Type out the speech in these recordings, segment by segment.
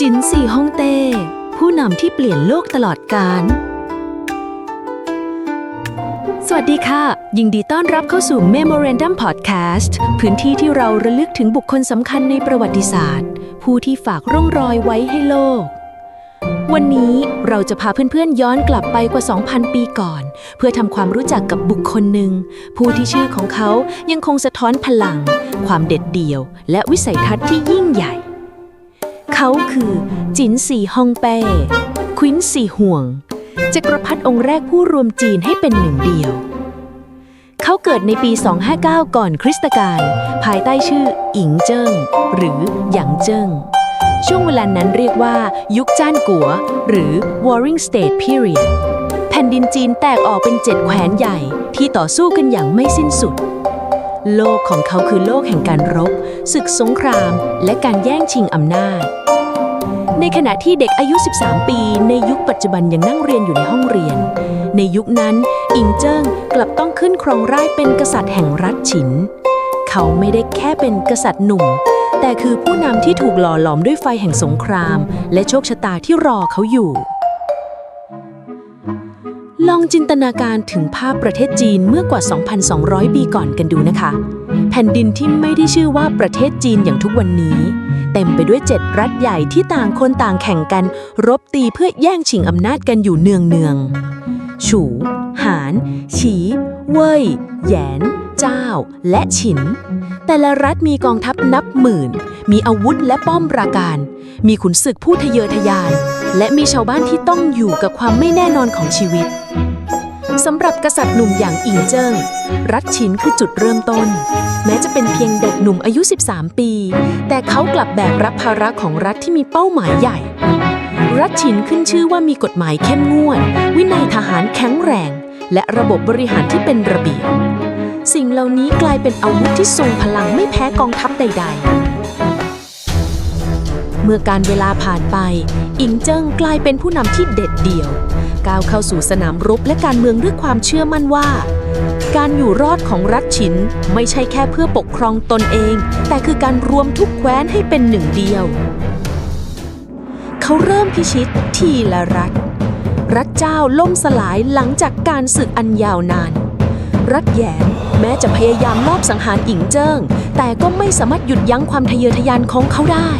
จินซีฮ่องเต้ ผู้นำที่เปลี่ยนโลกตลอดกาลสวัสดีค่ะ ยินดีต้อนรับเข้าสู่ Memorandum Podcast พื้นที่ที่เราระลึกถึงบุคคลสำคัญในประวัติศาสตร์ ผู้ที่ฝากร่องรอยไว้ให้โลก วันนี้เราจะพาเพื่อนๆย้อนกลับไปกว่า 2,000 ปีก่อน เพื่อทำความรู้จักกับบุคคลหนึ่ง ผู้ที่ชื่อของเขายังคงสะท้อนพลัง ความเด็ดเดี่ยว และวิสัยทัศน์ที่ยิ่งใหญ่ เขาคือจินซีฮองเป้ ควินซีห่วง จักรพรรดิองค์แรกผู้รวมจีนให้เป็นหนึ่งเดียว เขาเกิดในปี 259 ก่อนคริสตกาล ภายใต้ชื่ออิงเจิ้ง หรือหยางเจิ้ง ช่วงเวลานั้นเรียกว่า ยุคจ้านกัว หรือ Warring State Period แผ่นดินจีนแตกออกเป็นเจ็ดแคว้นใหญ่ที่ต่อสู้กันอย่างไม่สิ้นสุดโลกของเขาคือโลกแห่งการรบ ศึกสงคราม และการแย่งชิงอำนาจ ในขณะที่เด็กอายุ 13 ปี ในยุคปัจจุบันยังนั่งเรียนอยู่ในห้องเรียน ในยุคนั้น อิงเจิ้งกลับต้องขึ้นครองราชย์เป็นกษัตริย์แห่งรัฐฉิน เขาไม่ได้แค่เป็นกษัตริย์หนุ่ม แต่คือผู้นำที่ถูกหล่อหลอมด้วยไฟแห่งสงคราม และโชคชะตาที่รอเขาอยู่ ลองจินตนาการถึงภาพประเทศจีนเมื่อกว่า 2,200 ปีก่อนกันดูนะคะ แผ่นดินที่ไม่ได้ชื่อว่าประเทศจีนอย่างทุกวันนี้ เต็มไปด้วยเจ็ดรัฐใหญ่ที่ต่างคนต่างแข่งกัน รบตีเพื่อแย่งชิงอำนาจกันอยู่เนืองเนืองฉู หาน ฉี เว่ย แยน เจ้า และฉิน แต่ละรัฐมีกองทัพนับหมื่น มีอาวุธและป้อมปราการ มีขุนศึกผู้ทะเยอทะยาน และมีชาวบ้านที่ต้องอยู่กับความไม่แน่นอนของชีวิตสำหรับกษัตริย์หนุ่มอย่างอิงเจิ้ง รัฐฉินคือจุดเริ่มต้น แม้จะเป็นเพียงเด็กหนุ่มอายุ 13 ปี แต่เขากลับแบกรับภาระของรัฐที่มีเป้าหมายใหญ่ รัฐฉินขึ้นชื่อว่ามีกฎหมายเข้มงวด วินัยทหารแข็งแรง และระบบบริหารที่เป็นระเบียบสิ่งเหล่านี้กลายเป็นอาวุธที่ทรงพลังไม่แพ้กองทัพใด ๆ เมื่อการเวลาผ่านไป อิงเจิ้งกลายเป็นผู้นำที่เด็ดเดี่ยว ก้าวเข้าสู่สนามรบและการเมืองด้วยความเชื่อมั่นว่า การอยู่รอดของรัฐฉินไม่ใช่แค่เพื่อปกครองตนเอง แต่คือการรวมทุกแคว้นให้เป็นหนึ่งเดียว เขาเริ่มพิชิตทีละรัฐ รัฐเจ้าล่มสลายหลังจากการศึกอันยาวนาน รัฐแยนแม้จะพยายามลอบสังหารอิงเจิ้งแต่ก็ไม่สามารถหยุดยั้งความทะเยอทะยานของเขาได้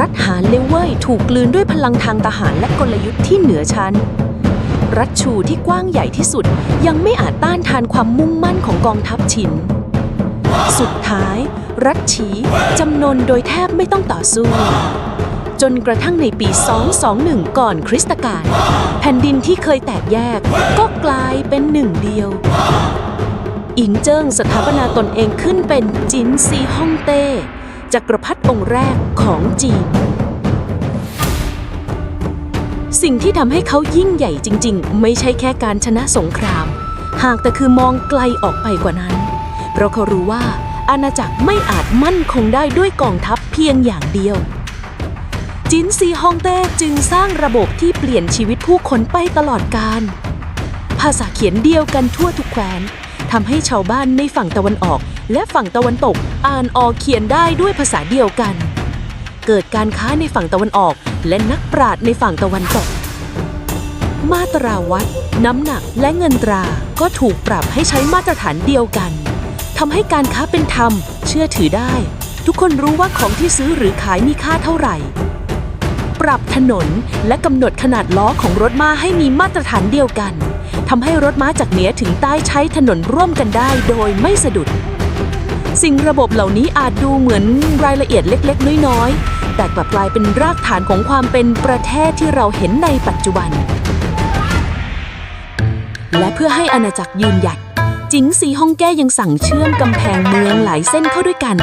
รัฐหานเลเว่ยถูกกลืนด้วยพลังทางทหารและกลยุทธ์ที่เหนือชั้น รัฐชูที่กว้างใหญ่ที่สุดยังไม่อาจต้านทานความมุ่งมั่นของกองทัพฉิน สุดท้าย รัฐฉีจำนนโดยแทบไม่ต้องต่อสู้ จนกระทั่งในปี 221 ก่อนคริสตกาลแผ่นดินที่เคยแตกแยกก็กลายเป็นหนึ่งเดียวอิงเจิ้งสถาปนาตนเองขึ้นเป็นจินซีฮ่องเต้ จักรพรรดิองค์แรกของจีน สิ่งที่ทำให้เขายิ่งใหญ่จริง ๆ ไม่ใช่แค่การชนะสงคราม หากแต่คือมองไกลออกไปกว่านั้น เพราะเขารู้ว่าอาณาจักรไม่อาจมั่นคงได้ด้วยกองทัพเพียงอย่างเดียว จินซีฮองเต้จึงสร้างระบบที่เปลี่ยนชีวิตผู้คนไปตลอดกาลภาษาเขียนเดียวกันทั่วทุกแคว้นทำให้ชาวบ้านในฝั่งตะวันออก และฝั่งตะวันตกอ่านออกเขียนได้ด้วยภาษาเดียวกัน เกิดการค้าในฝั่งตะวันออก และนักปราชญ์ในฝั่งตะวันตก มาตราวัด น้ำหนักและเงินตราก็ถูกปรับให้ใช้มาตรฐานเดียวกันทำให้การค้าเป็นธรรม เชื่อถือได้ ทุกคนรู้ว่าของที่ซื้อหรือขายมีค่าเท่าไหร่ ปรับถนนและกำหนดขนาดล้อของรถม้าให้มีมาตรฐานเดียวกันทำให้รถม้าจากเหนือถึงใต้ใช้ถนนร่วมกันได้โดยไม่สะดุด สิ่งระบบเหล่านี้อาจดูเหมือนรายละเอียดเล็ก ๆ น้อยๆ แต่กลับกลายเป็นรากฐานของความเป็นประเทศที่เราเห็นในปัจจุบัน และเพื่อให้อาณาจักรยืนหยัด จิงซีฮ่องแก้ยังสั่งเชื่อมกำแพงเมืองหลายเส้นเข้าด้วยกัน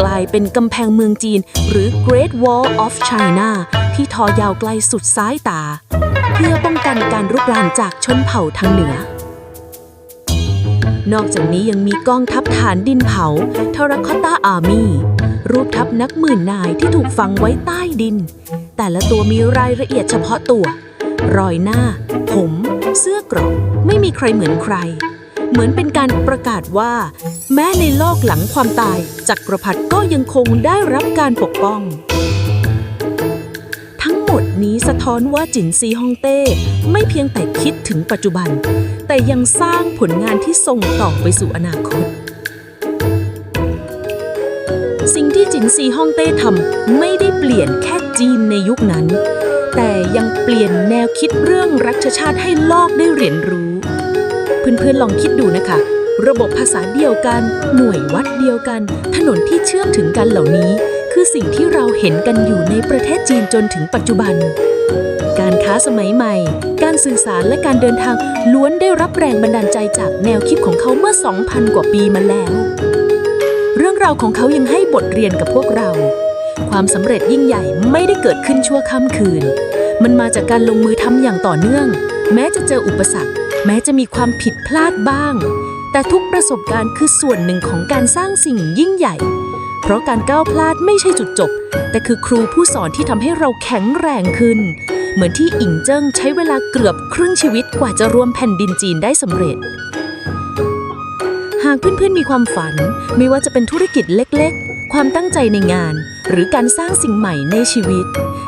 กลายเป็นกำแพงเมืองจีน หรือ Great Wall of China ที่ทอยาวไกลสุดซ้ายตา เพื่อป้องกันการรุกรานจากชนเผ่าทางเหนือ นอกจากนี้ยังมีกองทัพฐานดินเผาทรคอตตาอาร์มี่รูปทัพนักหมื่นนายที่ถูกฝังไว้ใต้ดิน แต่ละตัวมีรายละเอียดเฉพาะตัว รอยหน้า ผม เสื้อเกรอกไม่มีใครเหมือนใคร เหมือนเป็นการประกาศว่า แม้ในโลกหลังความตายจักรพรรดิก็ยังคงได้รับการปกป้อง ดนี้สะท้อนว่าจินซีฮ่องเต้ ไม่เพียงแต่คิดถึงปัจจุบัน แต่ยังสร้างผลงานที่ส่งต่อไปสู่อนาคต สิ่งที่จินซีฮ่องเต้ทำไม่ได้เปลี่ยนแค่จีนในยุคนั้น แต่ยังเปลี่ยนแนวคิดเรื่องรัชชาติให้โลกได้เรียนรู้ เพื่อนๆลองคิดดูนะคะระบบภาษาเดียวกัน หน่วยวัดเดียวกัน ถนนที่เชื่อมถึงกันเหล่านี้ คือสิ่งที่เราเห็นกันอยู่ในประเทศจีนจนถึงปัจจุบัน การค้าสมัยใหม่ การสื่อสารและการเดินทางล้วนได้รับแรงบันดาลใจจากแนวคิดของเขาเมื่อ 2,000 กว่าปีมาแล้ว เรื่องราวของเขายังให้บทเรียนกับพวกเรา ความสำเร็จยิ่งใหญ่ไม่ได้เกิดขึ้นชั่วค่ำคืน มันมาจากการลงมือทำอย่างต่อเนื่อง แม้จะเจออุปสรรค แม้จะมีความผิดพลาดบ้าง แต่ทุกประสบการณ์คือส่วนหนึ่งของการสร้างสิ่งยิ่งใหญ่ เพราะการก้าวพลาดไม่ใช่จุดจบ แต่คือครูผู้สอนที่ทำให้เราแข็งแรงขึ้น เหมือนที่อิงเจิ้งใช้เวลาเกือบครึ่งชีวิตกว่าจะรวมแผ่นดินจีนได้สำเร็จ หากเพื่อนๆมีความฝัน ไม่ว่าจะเป็นธุรกิจเล็กๆ ความตั้งใจในงาน หรือการสร้างสิ่งใหม่ในชีวิต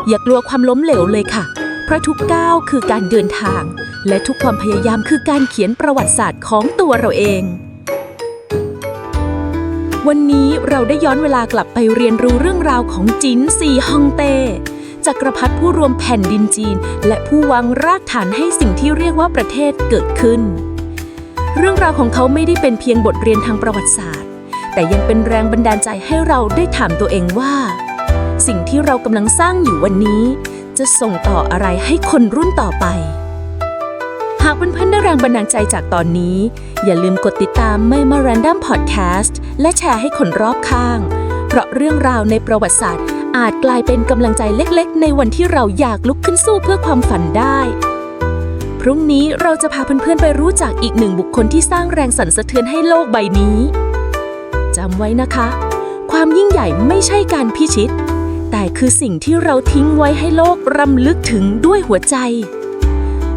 อย่ากลัวความล้มเหลวเลยค่ะ เพราะทุกก้าวคือการเดินทาง และทุกความพยายามคือการเขียนประวัติศาสตร์ของตัวเราเอง วันนี้เราได้ย้อนเวลากลับไปเรียนรู้เรื่องราวของจินซีฮองเต้จักรพรรดิผู้รวมแผ่นดินจีน และผู้วางรากฐานให้สิ่งที่เรียกว่าประเทศเกิดขึ้น เรื่องราวของเขาไม่ได้เป็นเพียงบทเรียนทางประวัติศาสตร์ แต่ยังเป็นแรงบันดาลใจให้เราได้ถามตัวเองว่า สิ่งที่เรากำลังสร้างอยู่วันนี้ จะส่งต่ออะไรให้คนรุ่นต่อไปากเพื่อนๆได้แรงบันดาลใจจากตอนนี้ อย่าลืมกดติดตาม Memorandum Podcast และแชร์ให้คนรอบข้าง เพราะเรื่องราวในประวัติศาสตร์ อาจกลายเป็นกำลังใจเล็กๆ ในวันที่เราอยากลุกขึ้นสู้เพื่อความฝันได้ พรุ่งนี้เราจะพาเพื่อนๆไปรู้จักอีกหนึ่งบุคคลที่สร้างแรงสั่นสะเทือนให้โลกใบนี้จำไว้นะคะ ความยิ่งใหญ่ไม่ใช่การพิชิต แต่คือสิ่งที่เราทิ้งไว้ให้โลกรำลึกถึงด้วยหัวใจ